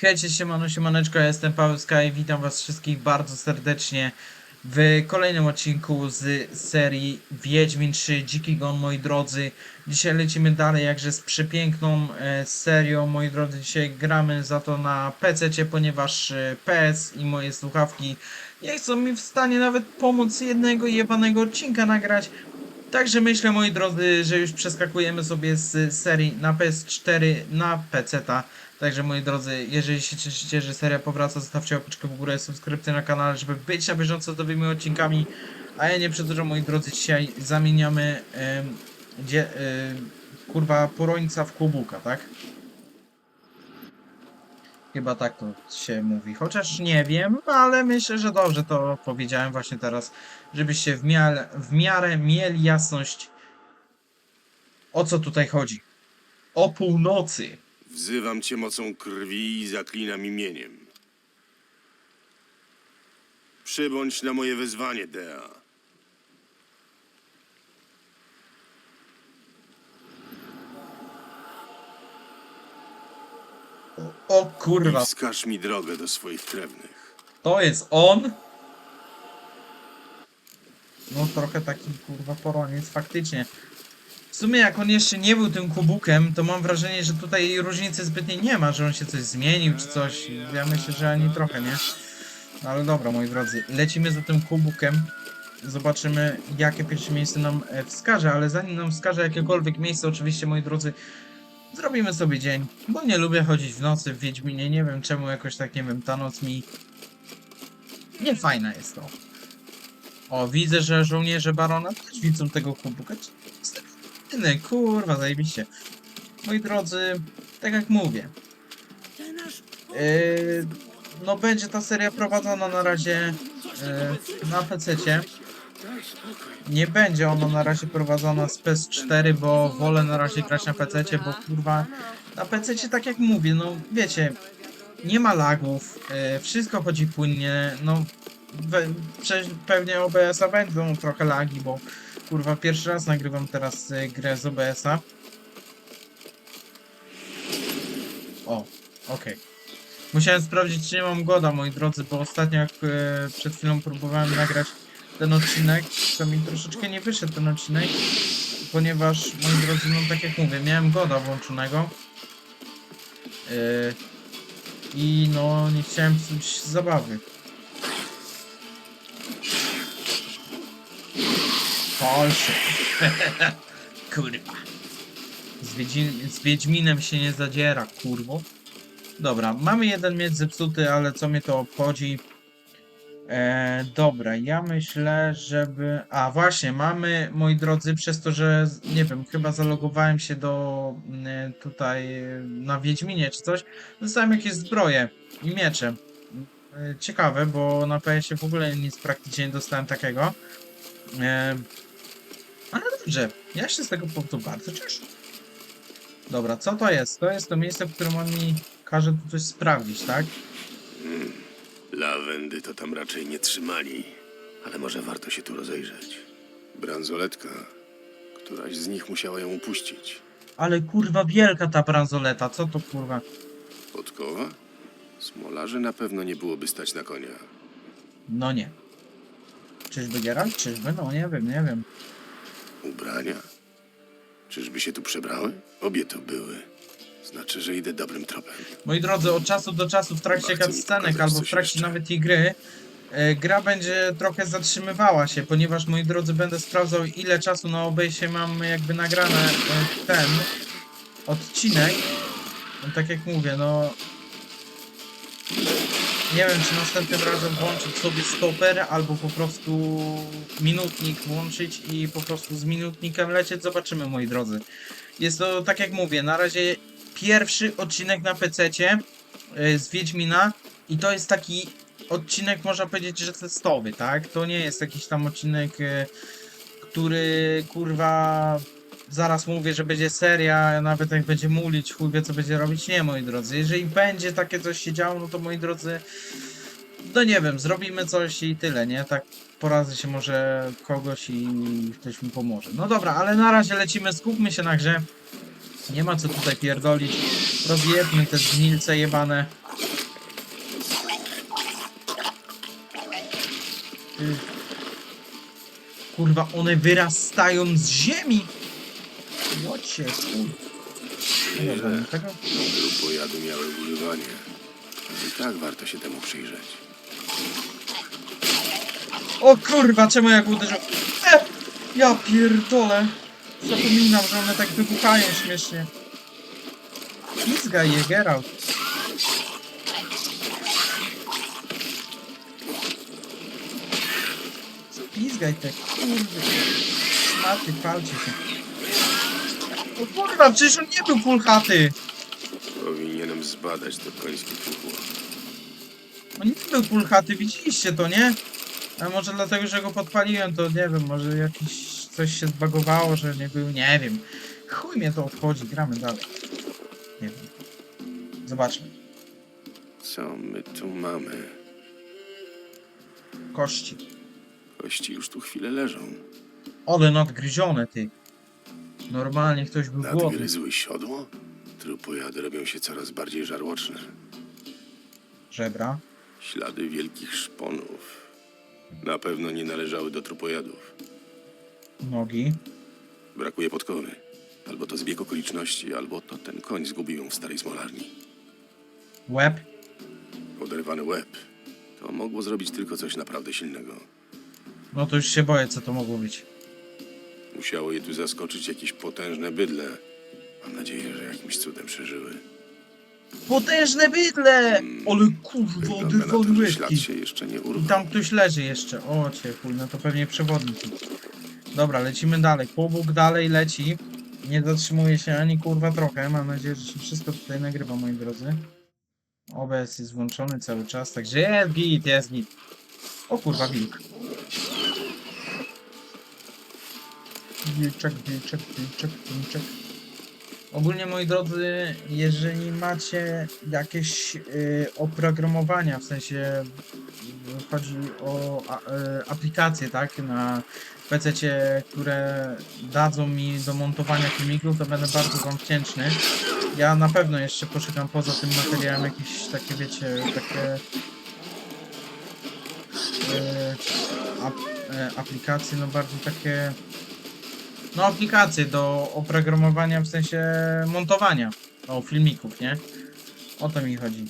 Hejcie, siemano, siemaneczko, ja jestem Paweł Sky, witam was wszystkich bardzo serdecznie w kolejnym odcinku z serii Wiedźmin 3 Dziki Gon, moi drodzy. Dzisiaj lecimy dalej, jakże z przepiękną e, serią, moi drodzy. Dzisiaj gramy za to na PC, ponieważ e, PS i moje słuchawki nie chcą mi w stanie nawet pomóc jednego jebanego odcinka nagrać. Także myślę, moi drodzy, że już przeskakujemy sobie z serii na PS4 na PC-ta. Także moi drodzy, jeżeli się cieszycie, że seria powraca, zostawcie łapeczkę w górę, subskrypcję na kanale, żeby być na bieżąco z nowymi odcinkami. A ja nie przedłużam, moi drodzy, dzisiaj zamieniamy em, dzie, em, kurwa porońca w kłobuka, tak? Chyba tak to się mówi, chociaż nie wiem, ale myślę, że dobrze to powiedziałem właśnie teraz, żebyście w miarę, w miarę mieli jasność o co tutaj chodzi. O północy. Wzywam cię mocą krwi i zaklinam imieniem. Przybądź na moje wezwanie, Dea. O, o I kurwa, wskaż mi drogę do swoich krewnych. to jest on? No trochę taki kurwa poroniec faktycznie. W sumie jak on jeszcze nie był tym kubukiem, to mam wrażenie, że tutaj różnicy zbytniej nie ma, że on się coś zmienił czy coś. Ja myślę, że ani trochę, nie? No ale dobra, moi drodzy, lecimy za tym kubukiem. Zobaczymy, jakie pierwsze miejsce nam e, wskaże, ale zanim nam wskaże jakiekolwiek miejsce, oczywiście, moi drodzy, zrobimy sobie dzień, bo nie lubię chodzić w nocy w Wiedźminie, nie wiem czemu jakoś tak, nie wiem, ta noc mi... Nie fajna jest to. O, widzę, że żołnierze Barona też widzą tego kubuka. Tyle, kurwa, zajebiście. Moi drodzy, tak jak mówię, yy, no będzie ta seria prowadzona na razie yy, na PC-cie. Nie będzie ona na razie prowadzona z PS4, bo wolę na razie grać na PC-cie, bo kurwa na PC-cie tak jak mówię, no wiecie, nie ma lagów, yy, wszystko chodzi płynnie, no we, pewnie OBS-a będą trochę lagi, bo kurwa pierwszy raz nagrywam teraz y, grę z OBS-a. O, okej. Musiałem sprawdzić, czy nie mam goda, moi drodzy, bo ostatnio jak e, przed chwilą próbowałem nagrać ten odcinek, to mi troszeczkę nie wyszedł ten odcinek, ponieważ, moi drodzy, no tak jak mówię, miałem goda włączonego. E, I no, nie chciałem psuć zabawy. Polsce. Kurwa. Z, Wiedzi- z Wiedźminem się nie zadziera, kurwo. Dobra, mamy jeden miecz zepsuty, ale co mnie to obchodzi? E, dobra, ja myślę, żeby... A, właśnie, mamy, moi drodzy, przez to, że, nie wiem, chyba zalogowałem się do mm, tutaj e, na Wiedźminie czy coś, dostałem jakieś zbroje i miecze. E, ciekawe, bo na PS-ie w ogóle nic praktycznie nie dostałem takiego. E, ale dobrze, ja się z tego powodu bardzo cieszę. Dobra, co to jest? To jest to miejsce, w którym on mi każe tu coś sprawdzić, tak? Lawendy to tam raczej nie trzymali, ale może warto się tu rozejrzeć. Bransoletka. Któraś z nich musiała ją upuścić. Ale kurwa wielka ta bransoleta, co to kurwa? Podkowa? Smolarzy na pewno nie byłoby stać na konia. No nie. Czyżby Geralt? Czyżby? No nie wiem, nie wiem. Ubrania? Czyżby się tu przebrały? Obie to były. Znaczy, że idę dobrym tropem. Moi drodzy, od czasu do czasu w trakcie chce mi cutscenek pokazać albo w coś trakcie jeszcze. nawet tej gry e, gra będzie trochę zatrzymywała się, ponieważ moi drodzy będę sprawdzał ile czasu na obejście mam jakby nagrane e, ten odcinek. No, tak jak mówię, no nie wiem czy następnym razem włączyć sobie stoper albo po prostu minutnik włączyć i po prostu z minutnikiem lecieć, zobaczymy moi drodzy. Jest to tak jak mówię, na razie pierwszy odcinek na PC-cie y, z Wiedźmina i to jest taki odcinek, można powiedzieć, że testowy, tak? To nie jest jakiś tam odcinek, y, który kurwa zaraz mówię, że będzie seria, nawet jak będzie mulić, chuj wie co będzie robić. Nie, moi drodzy, jeżeli będzie takie coś się działo, no to moi drodzy, no nie wiem, zrobimy coś i tyle, nie? Tak poradzę się może kogoś i ktoś mi pomoże. No dobra, ale na razie lecimy, skupmy się na grze. Nie ma co tutaj pierdolić. Rozjedmy te zgnilce jebane. Kurwa, one wyrastają z ziemi! Kurwa. No dobra, no tego... Miały używanie. I tak warto się temu przyjrzeć. O kurwa, czemu jak uderzył? E! Ja pierdolę! Zapominam, że one tak wybuchają śmiesznie. Pizgaj je, Geralt. Pizgaj te kurwy. Szmaty, palcie się. O kurwa, przecież on nie był full chaty! Powinienem zbadać to końskie truchło. On nie był full chaty, widzieliście to, nie? A może dlatego, że go podpaliłem, to nie wiem, może jakiś coś się zbagowało, że nie był, nie wiem. Chuj mnie to odchodzi, gramy dalej. Nie wiem. Zobaczmy. Co my tu mamy? Kości. Kości już tu chwilę leżą. Ole nadgryzione, ty. Normalnie ktoś był głodny. Nadgryzły siodło? Trupojady robią się coraz bardziej żarłoczne. Żebra. Ślady wielkich szponów. Na pewno nie należały do trupojadów. Nogi. Brakuje podkowy. Albo to zbieg okoliczności, albo to ten koń zgubił ją w starej smolarni. Łeb. Oderwany łeb. To mogło zrobić tylko coś naprawdę silnego. No to już się boję, co to mogło być. Musiało je tu zaskoczyć jakieś potężne bydle. Mam nadzieję, że jakimś cudem przeżyły. Potężne bydle! Ale kurwa, Wygląda na to, oderwany że ślad się jeszcze nie I urwał. tam ktoś leży jeszcze. O cię chuj, no to pewnie przewodnik. Dobra, lecimy dalej. Pobóg dalej leci. Nie zatrzymuje się ani kurwa trochę. Mam nadzieję, że się wszystko tutaj nagrywa, moi drodzy. OBS jest włączony cały czas, także jest git, jest git. O kurwa, wilk. Wilczek, wilczek, wilczek, wilczek. Ogólnie, moi drodzy, jeżeli macie jakieś y, oprogramowania, w sensie y, chodzi o a, y, aplikacje, tak, na PC, które dadzą mi do montowania filmików, to będę bardzo wam wdzięczny. Ja na pewno jeszcze poszukam poza tym materiałem jakieś takie, wiecie, takie y, ap, y, aplikacje, no bardziej takie no aplikacje do oprogramowania w sensie montowania o filmików, nie? O to mi chodzi.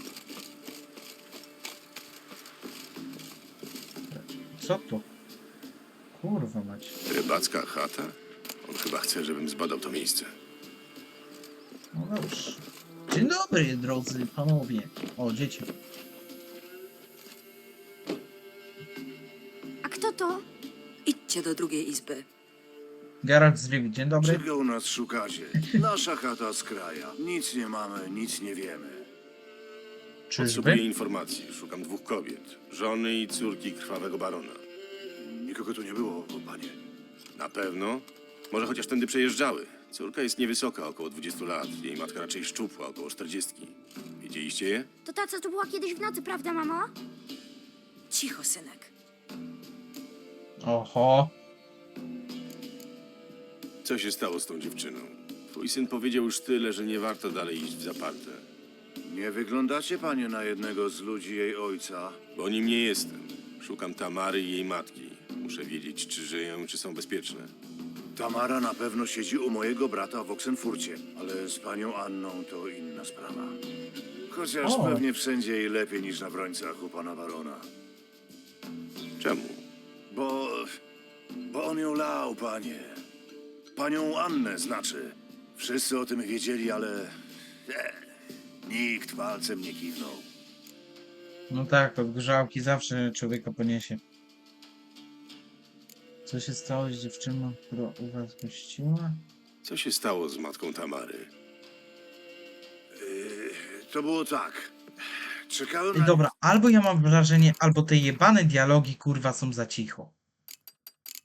Co to? Kurwa mać. Rybacka chata? On chyba chce, żebym zbadał to miejsce. No dobrze. Dzień dobry, drodzy panowie. O, dzieci. A kto to? Idźcie do drugiej izby. Geralt z Rivi, dzień dobry. Czego nas szukacie? Nasza chata z kraja. Nic nie mamy, nic nie wiemy. Potrzebuję Czyżby? informacji. Szukam dwóch kobiet. Żony i córki krwawego barona. Nikogo tu nie było, panie. Na pewno? Może chociaż tędy przejeżdżały. Córka jest niewysoka, około 20 lat. Jej matka raczej szczupła, około 40. Widzieliście je? To ta, co tu była kiedyś w nocy, prawda, mamo? Cicho, synek. Oho. Co się stało z tą dziewczyną? Twój syn powiedział już tyle, że nie warto dalej iść w zaparte. Nie wyglądacie, panie, na jednego z ludzi jej ojca. Bo nim nie jestem. Szukam Tamary i jej matki. Muszę wiedzieć, czy żyją, czy są bezpieczne. Tamara na pewno siedzi u mojego brata w Oksenfurcie, ale z panią Anną to inna sprawa. Chociaż O. pewnie wszędzie jej lepiej niż na Wrońcach u pana barona. Czemu? Bo... bo on ją lał, panie. Panią Annę znaczy. Wszyscy o tym wiedzieli, ale... E, nikt palcem nie kiwnął. No tak, od grzałki zawsze człowieka poniesie. Co się stało z dziewczyną, która u was gościła? Co się stało z matką Tamary? To było tak. Czekałem Ej, na... dobra, albo ja mam wrażenie, albo te jebane dialogi kurwa są za cicho.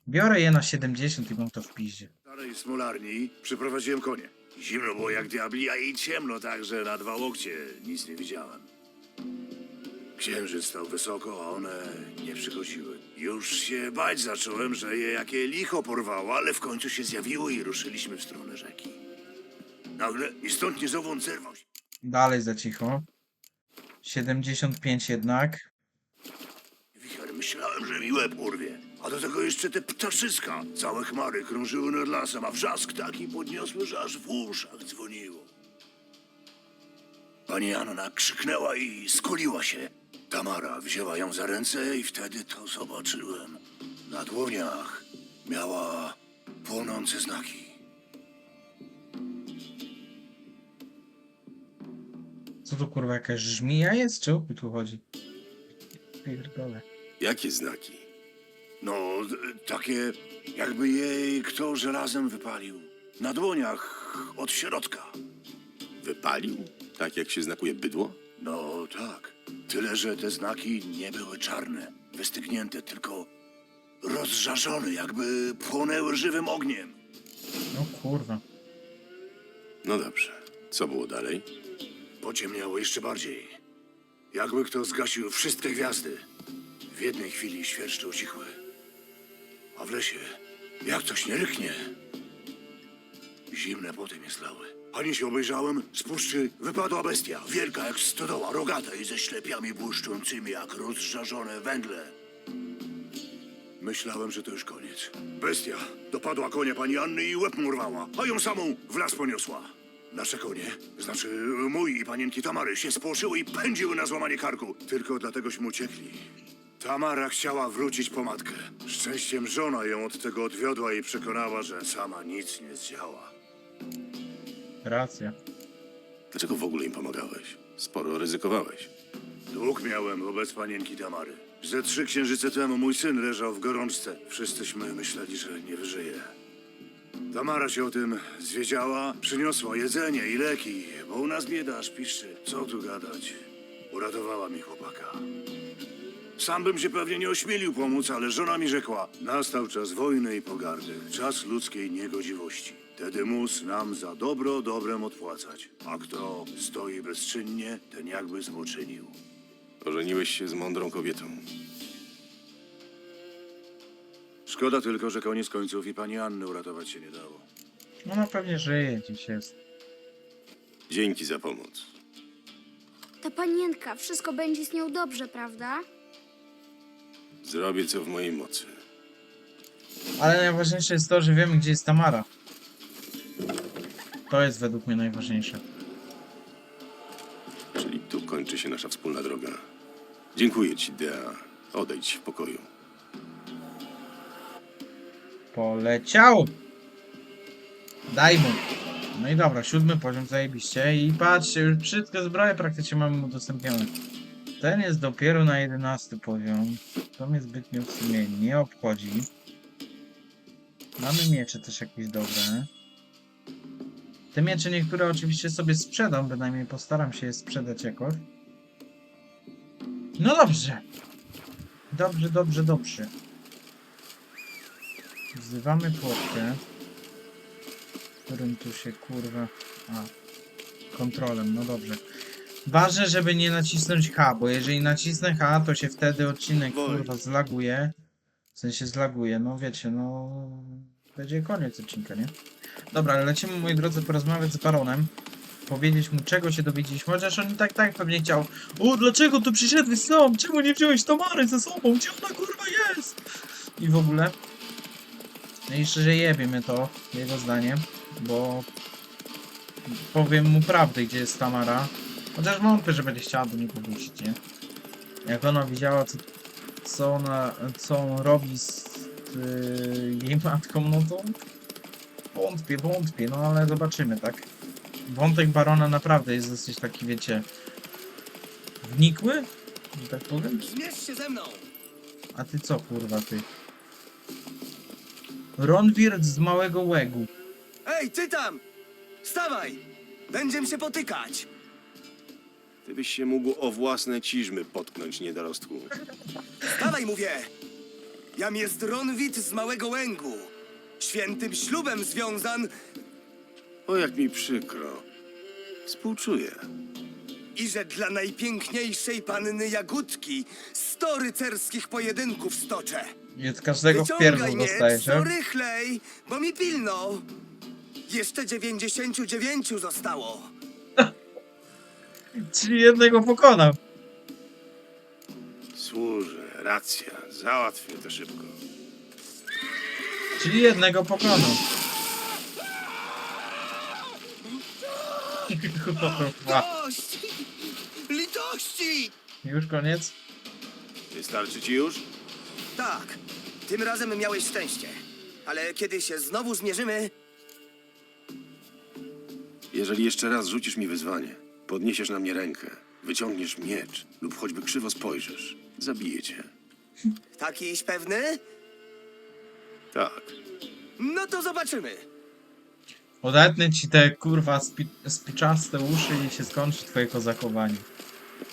Biorę je na 70 i mam to w piździe. Starej smolarni przyprowadziłem konie. Zimno było jak diabli, a i ciemno tak, że na dwa łokcie nic nie widziałem. Księżyc stał wysoko, a one nie przychodziły. Już się bać zacząłem, że je jakie licho porwało, ale w końcu się zjawiło i ruszyliśmy w stronę rzeki. Nagle ni stąd ni zowąd zerwał się. Dalej za cicho. 75 jednak. Wicher, Myślałem, że mi łeb urwie. A do tego jeszcze te ptaszyska. Całe chmary krążyły nad lasem, a wrzask taki podniosły, że aż w uszach dzwoniło. Pani Anna krzyknęła i skuliła się. Tamara wzięła ją za ręce i wtedy to zobaczyłem. Na dłoniach miała płonące znaki. Co tu kurwa, jakaś żmija jest? Czy o tu chodzi? Pierdolę. Jakie znaki? No, takie jakby jej kto żelazem wypalił. Na dłoniach od środka. Wypalił? Tak jak się znakuje bydło? No tak. Tyle, że te znaki nie były czarne, wystygnięte, tylko rozżarzone, jakby płonęły żywym ogniem. No kurwa. No dobrze. Co było dalej? Pociemniało jeszcze bardziej. Jakby kto zgasił wszystkie gwiazdy. W jednej chwili świerszcze ucichły. A w lesie, jak coś nie ryknie, zimne poty mnie slały. Ani się obejrzałem, z puszczy wypadła bestia, wielka jak stodoła, rogata i ze ślepiami błyszczącymi jak rozżarzone węgle. Myślałem, że to już koniec. Bestia dopadła konia pani Anny i łeb mu urwała, a ją samą w las poniosła. Nasze konie, znaczy mój i panienki Tamary, się spłoszyły i pędziły na złamanie karku. Tylko dlategośmy uciekli. Tamara chciała wrócić po matkę. Szczęściem żona ją od tego odwiodła i przekonała, że sama nic nie zdziała. Racja. Dlaczego w ogóle im pomagałeś? Sporo ryzykowałeś. Dług miałem wobec panienki Tamary. Ze trzy księżyce temu mój syn leżał w gorączce. Wszyscyśmy myśleli, że nie wyżyje. Tamara się o tym zwiedziała, przyniosła jedzenie i leki, bo u nas bieda aż piszczy. Co tu gadać? Uratowała mi chłopaka. Sam bym się pewnie nie ośmielił pomóc, ale żona mi rzekła, nastał czas wojny i pogardy, czas ludzkiej niegodziwości. Tedy mus nam za dobro dobrem odpłacać, a kto stoi bezczynnie, ten jakby złoczynił. Ożeniłeś się z mądrą kobietą. Szkoda tylko, że koniec końców i pani Anny uratować się nie dało. No no pewnie żyje dziś jest. Dzięki za pomoc. Ta panienka, wszystko będzie z nią dobrze, prawda? Zrobię co w mojej mocy. Ale najważniejsze jest to, że wiemy gdzie jest Tamara. To jest według mnie najważniejsze. Czyli tu kończy się nasza wspólna droga. Dziękuję ci, Dea. Odejdź w pokoju. Poleciał! Daj mu. No i dobra, siódmy poziom zajebiście. I patrzcie, już wszystkie zbroje praktycznie mamy udostępnione. Ten jest dopiero na 11 poziom. To mnie zbytnio w sumie nie obchodzi. Mamy miecze też jakieś dobre. Te miecze niektóre oczywiście sobie sprzedam, bynajmniej postaram się je sprzedać jakoś. No dobrze. Dobrze, dobrze, dobrze. Wzywamy płotkę. Którym tu się kurwa. A. Kontrolem, no dobrze. Ważne, żeby nie nacisnąć H, bo jeżeli nacisnę H, to się wtedy odcinek kurwa zlaguje. W sensie zlaguje, no wiecie, no. Będzie koniec odcinka, nie? Dobra, ale lecimy moi drodzy porozmawiać z baronem. Powiedzieć mu czego się dowiedzieliśmy, chociaż on i tak tak pewnie chciał. O, dlaczego tu przyszedłeś sam? Czemu nie wziąłeś Tamary ze sobą? Gdzie ona kurwa jest? I w ogóle. No i szczerze jebie mnie to, jego zdaniem, bo powiem mu prawdę, gdzie jest Tamara. Chociaż wątpię, że będzie chciała do niej powrócić, nie? Jak ona widziała, co, co ona, co on robi z yy, jej matką, no to wątpię, wątpię, no ale zobaczymy, tak? Wątek Barona naprawdę jest dosyć taki, wiecie, wnikły, że tak powiem. Zmierz się ze mną! A ty co, kurwa, ty? Ronwirt z Małego Łegu. Ej, ty tam! Stawaj! Będziemy się potykać! Ty byś się mógł o własne ciżmy potknąć, niedorostku. Stawaj, mówię! Jam jest Ronwit z Małego Łęgu. Świętym ślubem związan O, jak mi przykro. Współczuję. i że dla najpiękniejszej panny Jagódki sto rycerskich pojedynków stoczę. I od każdego w Wyciągaj miecz, dostajesz, co nie? rychlej, bo mi pilno. Jeszcze dziewięćdziesięciu dziewięciu zostało. Czyli jednego pokonał. Służę. Racja, załatwię to szybko. Czyli jednego pokonał. Dość! Litości! Już koniec? Wystarczy ci już? Tak, tym razem miałeś szczęście. Ale kiedy się znowu zmierzymy, Jeżeli jeszcze raz rzucisz mi wyzwanie, podniesiesz na mnie rękę, wyciągniesz miecz lub choćby krzywo spojrzysz, zabiję cię. takiś pewny? Tak. No to zobaczymy. Odetnę ci te kurwa spi spiczaste uszy i się skończy twoje kozakowanie.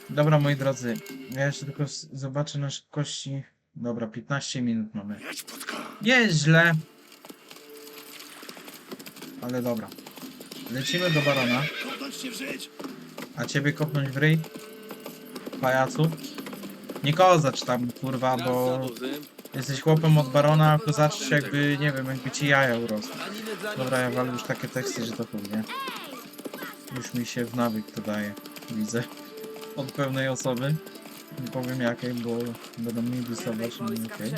Dobra moi drodzy, ja jeszcze tylko zobaczę na szybkości. Dobra, 15 minut mamy. Jedź podka. Nie jest źle. Ale dobra. Lecimy do barona. Kopnąć się w żyć! A ciebie kopnąć w ryj? Pajacu? Nie kozacz tam kurwa, bo jesteś chłopem od barona, a kozaczysz jakby, nie wiem, jakby ci jaja urosły. Dobra, ja walę już takie teksty, że to chuj, nie? Już mi się w nawyk to daje, widzę. Od pełnej osoby. Nie powiem jakiej, bo będą mi wysować, no okej.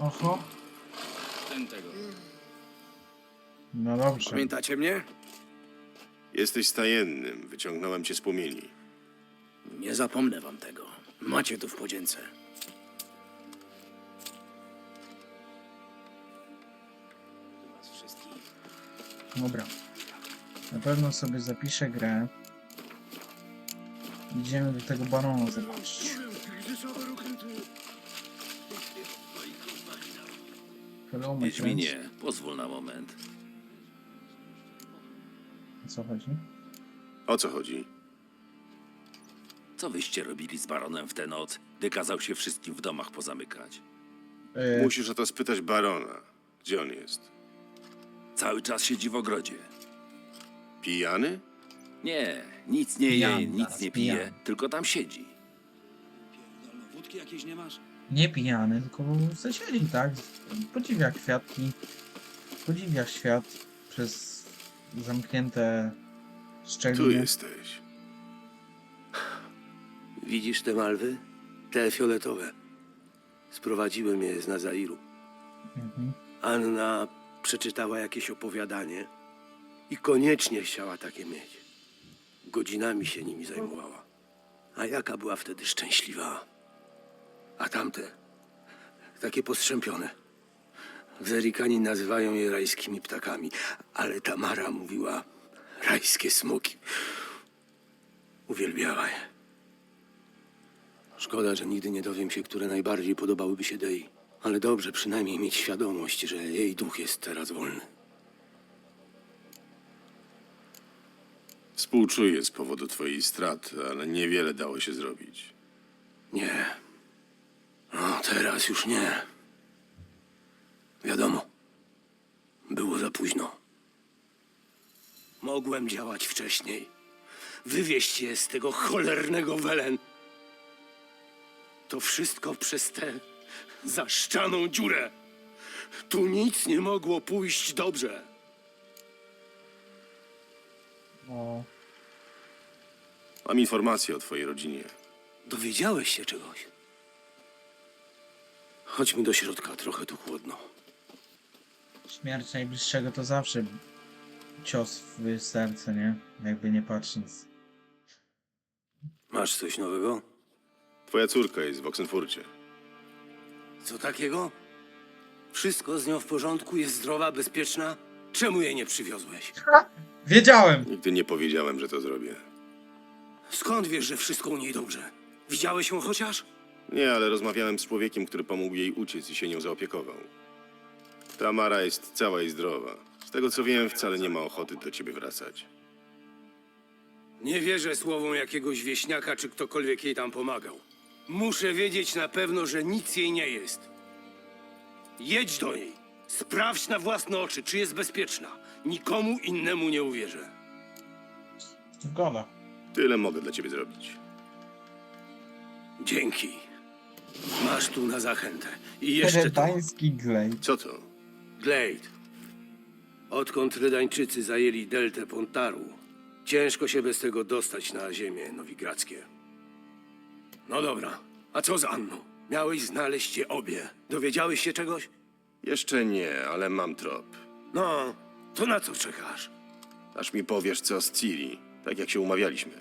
Oho. No dobrze. pamiętacie mnie? Jesteś stajennym, wyciągnąłem cię z płomieni. Nie zapomnę wam tego. Macie to w podzięce. Dobra. Na pewno sobie zapiszę grę. Idziemy do tego barona zobaczyć. Hello, my friends. Wiedźminie, pozwól na moment. O co chodzi? O co chodzi? Co wyście robili z baronem w tę noc, gdy kazał się wszystkim w domach pozamykać? E, Musisz o to spytać barona. Gdzie on jest? Cały czas siedzi w ogrodzie. Pijany? Nie, nic nie je, Pijany, nic zaraz, nie pijany. pije, tylko tam siedzi. nie pijany, tylko zasiedzi, tak? Podziwia kwiatki. Podziwia świat przez zamknięte Tu szczeliny. jesteś. Widzisz te malwy? Te fioletowe. Sprowadziłem je z Nazairu. Mhm. Anna przeczytała jakieś opowiadanie i koniecznie chciała takie mieć. Godzinami się nimi zajmowała. A jaka była wtedy szczęśliwa. A tamte, takie postrzępione. Zerikani nazywają je rajskimi ptakami, ale Tamara mówiła rajskie smoki. Uwielbiała je. Szkoda, że nigdy nie dowiem się, które najbardziej podobałyby się Dei. Ale dobrze przynajmniej mieć świadomość, że jej duch jest teraz wolny. Współczuję z powodu twojej straty, ale niewiele dało się zrobić. Nie. No, teraz już nie. Wiadomo. Było za późno. Mogłem działać wcześniej. Wywieźć je z tego cholernego Welen. To wszystko przez tę zaszczaną dziurę. Tu nic nie mogło pójść dobrze. O, Mam informacje o twojej rodzinie. Dowiedziałeś się czegoś? Chodźmy do środka, trochę tu chłodno. Śmierć najbliższego to zawsze cios w serce, nie? Jakby nie patrząc. Masz coś nowego? Twoja córka jest w Oksenfurcie. Co takiego? Wszystko z nią w porządku, jest zdrowa, bezpieczna? Czemu jej nie przywiozłeś? Wiedziałem! Nigdy nie powiedziałem, że to zrobię. Skąd wiesz, że wszystko u niej dobrze? Widziałeś ją chociaż? Nie, ale rozmawiałem z człowiekiem, który pomógł jej uciec i się nią zaopiekował. Tamara jest cała i zdrowa. Z tego co wiem, wcale nie ma ochoty do ciebie wracać. Nie wierzę słowom jakiegoś wieśniaka, czy ktokolwiek jej tam pomagał. Muszę wiedzieć na pewno, że nic jej nie jest. Jedź do niej. Sprawdź na własne oczy, czy jest bezpieczna. Nikomu innemu nie uwierzę. Zgoda. Tyle mogę dla ciebie zrobić. Dzięki. Masz tu na zachętę. I jeszcze to. Teredański glej. Co to? Glade. Odkąd Rydańczycy zajęli deltę Pontaru, ciężko się bez tego dostać na ziemię nowigradzkie. No dobra, a co z Anną? Miałeś znaleźć je obie. Dowiedziałeś się czegoś? Jeszcze nie, ale mam trop. No, to na co czekasz? Aż mi powiesz co z Ciri, tak jak się umawialiśmy.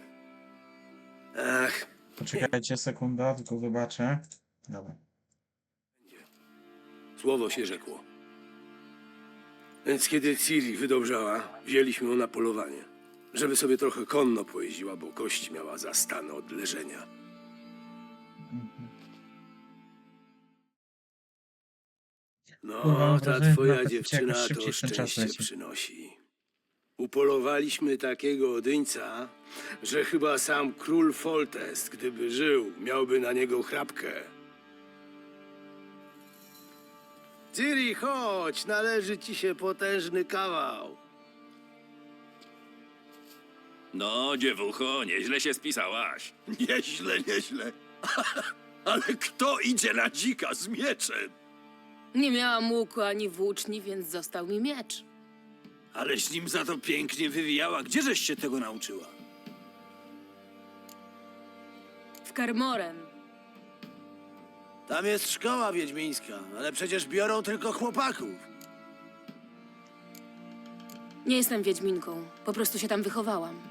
Ach, Poczekajcie sekunda, tylko zobaczę. Dobra. słowo się rzekło. Więc kiedy Ciri wydobrzała, wzięliśmy ją na polowanie. Żeby sobie trochę konno pojeździła, bo kość miała zastane od leżenia. No, mam ta wrażenie, twoja że dziewczyna jakoś to szybciej ten czas szczęście leci. przynosi. Upolowaliśmy takiego odyńca, że chyba sam król Foltest, gdyby żył, miałby na niego chrapkę. Ciri, chodź, należy ci się potężny kawał. No, dziewucho, nieźle się spisałaś. Nieźle, nieźle. Ale kto idzie na dzika z mieczem? Nie miałam łuku ani włóczni, więc został mi miecz. Aleś nim za to pięknie wywijała. Gdzieżeś się tego nauczyła? W Karmoren. Tam jest szkoła wiedźmińska, ale przecież biorą tylko chłopaków. Nie jestem wiedźminką, po prostu się tam wychowałam.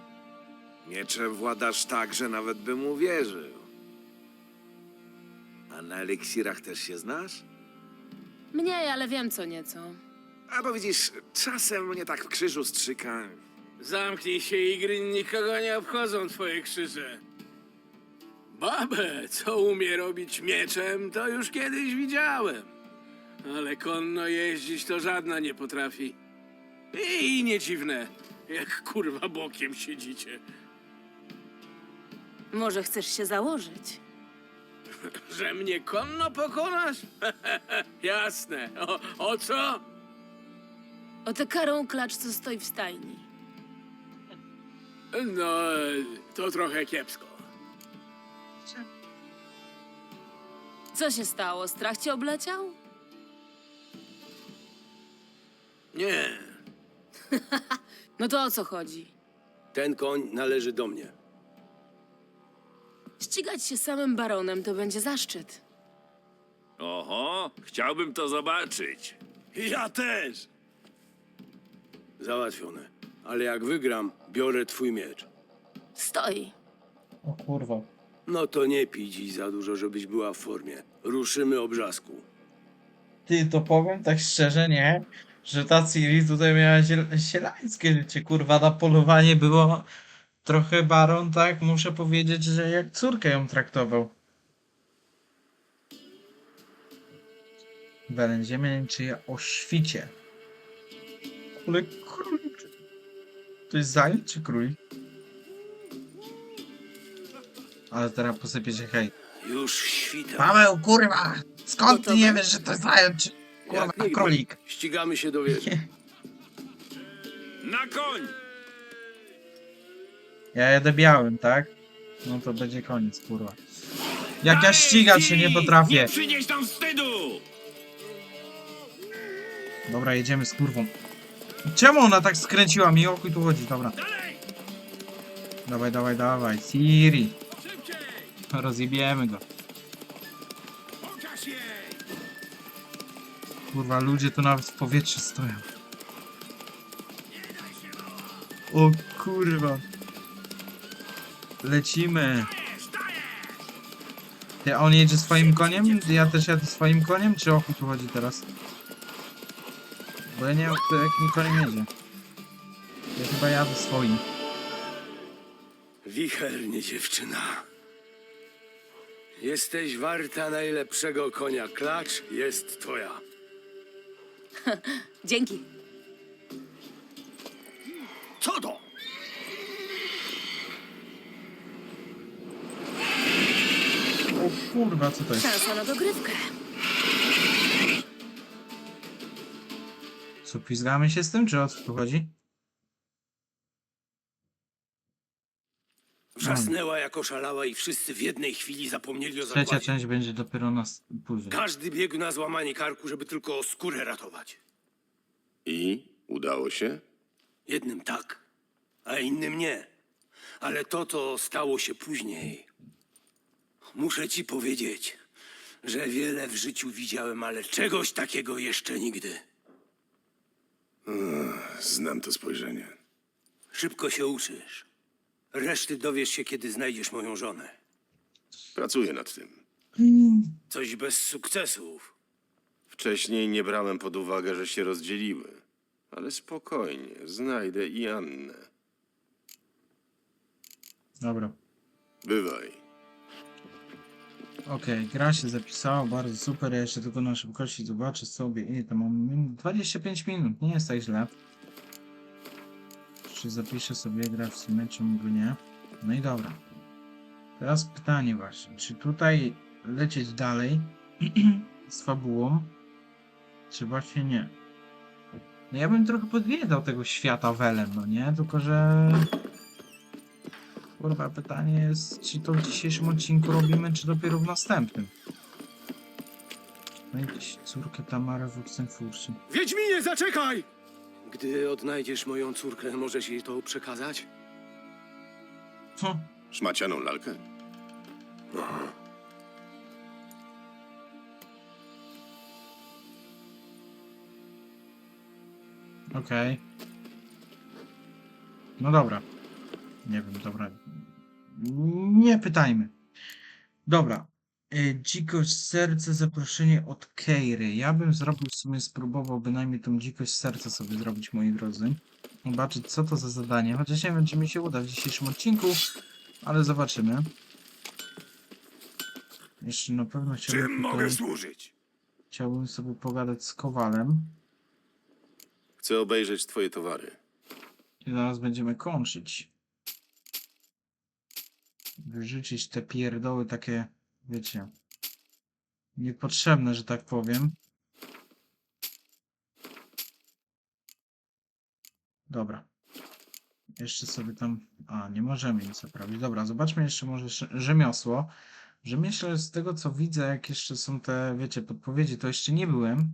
Mieczem władasz tak, że nawet bym uwierzył. A na eliksirach też się znasz? Mniej, ale wiem co nieco. A bo widzisz, czasem mnie tak w krzyżu strzyka. Zamknij się, Igry, nikogo nie obchodzą twoje krzyże. Babę, co umie robić mieczem, to już kiedyś widziałem. Ale konno jeździć to żadna nie potrafi. I nie dziwne, jak kurwa bokiem siedzicie. Może chcesz się założyć? Że mnie konno pokonasz? Jasne. O, o co? O tę karą klacz, co stoi w stajni. No, to trochę kiepsko. Co się stało? Strach cię obleciał? Nie. No to o co chodzi? Ten koń należy do mnie. Ścigać się samym baronem to będzie zaszczyt. Oho, chciałbym to zobaczyć. Ja też. Załatwione. Ale jak wygram, biorę twój miecz. Stoi. O kurwa. No to nie pij dziś za dużo, żebyś była w formie. Ruszymy obrzasku. Ty, to powiem tak szczerze, nie? Że ta Ciri tutaj miała ziel- sielańskie życie, kurwa, na polowanie było trochę baron, tak? Muszę powiedzieć, że jak córkę ją traktował. Będziemy czyja o świcie. Ale królik. To jest zając czy królik? Ale teraz posypiecie hej. Już świta. Paweł, kurwa! Skąd ty Gotowy? nie wiesz, że to jest zając czy kurwa Jak nigdy. królik? Ścigamy się do wieży. Na koń! Ja jadę białym, tak? No to będzie koniec, kurwa. Jak ja ścigać się nie potrafię. Nie przynieś tam wstydu! Dobra, jedziemy z kurwą. Czemu ona tak skręciła mi? O chuj tu chodzi, dobra. Dawaj, dawaj, dawaj. Siri. Rozjebiemy go. Kurwa, ludzie tu nawet w powietrzu stoją. O kurwa. Lecimy. Ty, on jedzie swoim koniem? Ja też jadę swoim koniem? Czy o tu chodzi teraz? Bo ja nie wiem, kto jakim koniem jedzie. Ja chyba jadę swoim. Wichernie, dziewczyna. Jesteś warta najlepszego konia. Klacz jest twoja. Dzięki. Co to? O kurwa, co to jest? Szansa na dogrywkę. Co, pizgamy się z tym, czy o co tu chodzi? Wrzasnęła jako szalała i wszyscy w jednej chwili zapomnieli o Trzecia zakładzie. część będzie dopiero na s- później. Każdy biegł na złamanie karku, żeby tylko skórę ratować. I udało się? Jednym tak, a innym nie. Ale to, co stało się później. Muszę ci powiedzieć, że wiele w życiu widziałem, ale czegoś takiego jeszcze nigdy. Znam to spojrzenie. Szybko się uczysz. Reszty dowiesz się, kiedy znajdziesz moją żonę. Pracuję nad tym. Coś bez sukcesów. Wcześniej nie brałem pod uwagę, że się rozdzieliły. Ale spokojnie, znajdę i Annę. Dobra. Bywaj. Okej, gra się zapisała, bardzo super. Ja jeszcze tylko na szybkości zobaczę sobie, ile tam mam minut. 25 minut, nie jest tak źle. Czy zapiszę sobie gra w czy mogę nie? No i dobra. Teraz pytanie właśnie, czy tutaj lecieć dalej z fabułą, czy właśnie nie? No ja bym trochę podwiedzał tego świata Welem, no nie? Tylko, że... Kurwa, pytanie jest, czy to w dzisiejszym odcinku robimy, czy dopiero w następnym. Znajdź córkę Tamarę w Luxemburgu. Wiedźminie, zaczekaj! Gdy odnajdziesz moją córkę, możesz jej to przekazać? Co? Szmacianą lalkę? Okej. No dobra. Nie wiem, dobra. Nie pytajmy. Dobra. Y, Dzikość serca, zaproszenie od Keiry. Ja bym zrobił w sumie, spróbował bynajmniej tą dzikość serca sobie zrobić, moi drodzy. Zobaczyć, co to za zadanie. Chociaż nie wiem, czy mi się uda w dzisiejszym odcinku, ale zobaczymy. Jeszcze na pewno chciałbym Czym tutaj, mogę służyć? chciałbym sobie pogadać z Kowalem. Chcę obejrzeć twoje towary. I zaraz będziemy kończyć. Wyrzucić te pierdoły takie, wiecie, niepotrzebne, że tak powiem. Dobra. Jeszcze sobie tam... A, nie możemy nic naprawić. Dobra, zobaczmy jeszcze może rzemiosło. Rzemiosło z tego co widzę, jak jeszcze są te, wiecie, podpowiedzi, to jeszcze nie byłem.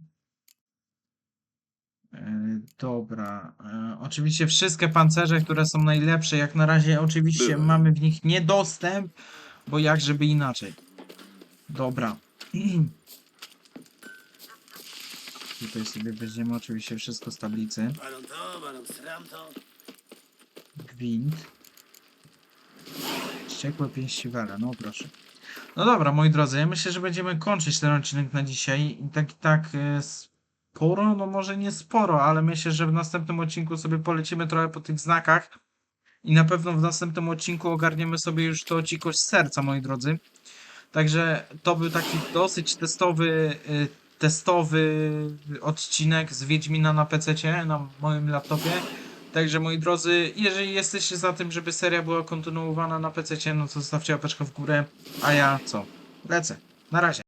E, Dobra. E, Oczywiście wszystkie pancerze, które są najlepsze, jak na razie oczywiście Były. mamy w nich niedostęp, bo jak żeby inaczej. Dobra. Tutaj sobie weźmiemy oczywiście wszystko z tablicy. Gwint. Wściekłe pięści no proszę. No dobra, moi drodzy, ja myślę, że będziemy kończyć ten odcinek na dzisiaj. I tak i tak e, sporo, no może nie sporo, ale myślę, że w następnym odcinku sobie polecimy trochę po tych znakach. I na pewno w następnym odcinku ogarniemy sobie już to dzikość serca, moi drodzy. Także to był taki dosyć testowy, y, testowy odcinek z Wiedźmina na PC, na moim laptopie. Także moi drodzy, jeżeli jesteście za tym, żeby seria była kontynuowana na PC, no to zostawcie łapeczkę w górę, a ja co? Lecę. Na razie.